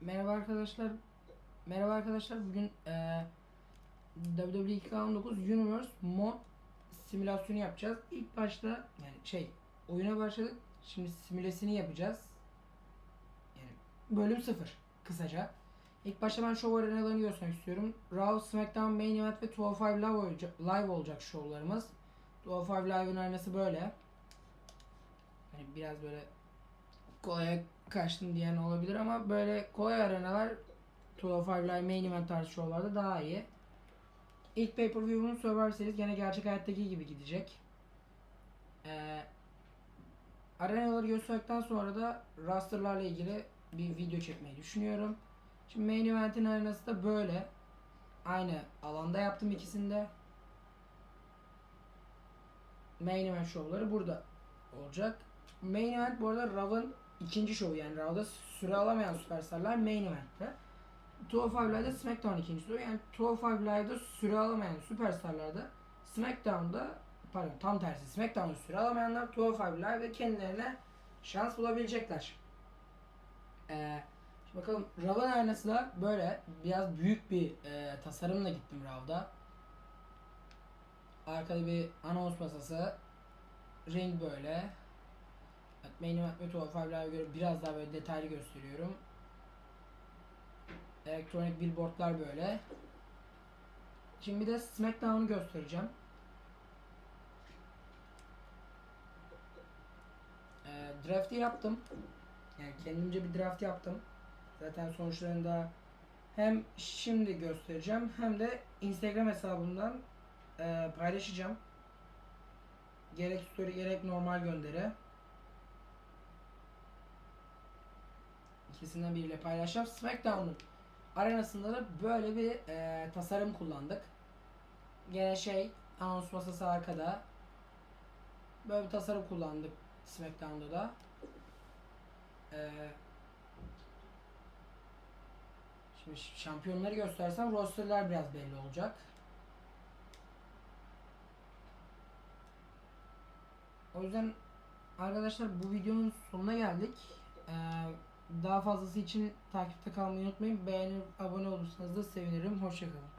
Merhaba arkadaşlar. Merhaba arkadaşlar. Bugün eee WWE 2K19 Universe mod simülasyonu yapacağız. İlk başta yani şey oyuna başladık. Şimdi simülesini yapacağız. Yani bölüm 0 kısaca. İlk başta ben show arenalarını göstermek istiyorum. Raw, SmackDown, Main Event ve 205 Live olacak, live olacak şovlarımız. 205 Live'ın arenası böyle. Hani biraz böyle kolaya kaçtım diyen olabilir ama böyle kolay arenalar 205 Live Main Event tarzı şovlarda daha iyi. İlk pay per view'un Survivor Series gene gerçek hayattaki gibi gidecek. Ee, arenaları gösterdikten sonra da rosterlarla ilgili bir video çekmeyi düşünüyorum. Şimdi Main Event'in arenası da böyle. Aynı alanda yaptım ikisinde. Main Event şovları burada olacak. Main Event bu arada Raw'ın ikinci şovu yani Raw'da süre alamayan süperstarlar Main Event'te. 205 Live'da SmackDown ikinci şovu yani 205 Live'da süre alamayan süperstarlar da SmackDown'da pardon tam tersi SmackDown'da süre alamayanlar 205 Live'da kendilerine şans bulabilecekler. Ee, bakalım Raw'ın aynası da böyle biraz büyük bir e, tasarımla gittim Raw'da. Arkada bir anons masası. Ring böyle. Main Event ve 205 Live'a göre biraz daha böyle detaylı gösteriyorum. Elektronik billboardlar böyle. Şimdi bir de SmackDown'u göstereceğim. Ee, draft'i yaptım. Yani kendimce bir draft yaptım. Zaten sonuçlarını da hem şimdi göstereceğim hem de Instagram hesabımdan e, paylaşacağım. Gerek story gerek normal gönderi. İkisinden biriyle paylaşacağım. SmackDown'un arenasında da böyle bir e, tasarım kullandık. Gene şey anons masası arkada. Böyle bir tasarım kullandık SmackDown'da da. E, şimdi şampiyonları göstersem rosterler biraz belli olacak. O yüzden arkadaşlar bu videonun sonuna geldik. Ee, daha fazlası için takipte kalmayı unutmayın. Beğenip abone olursanız da sevinirim. Hoşçakalın.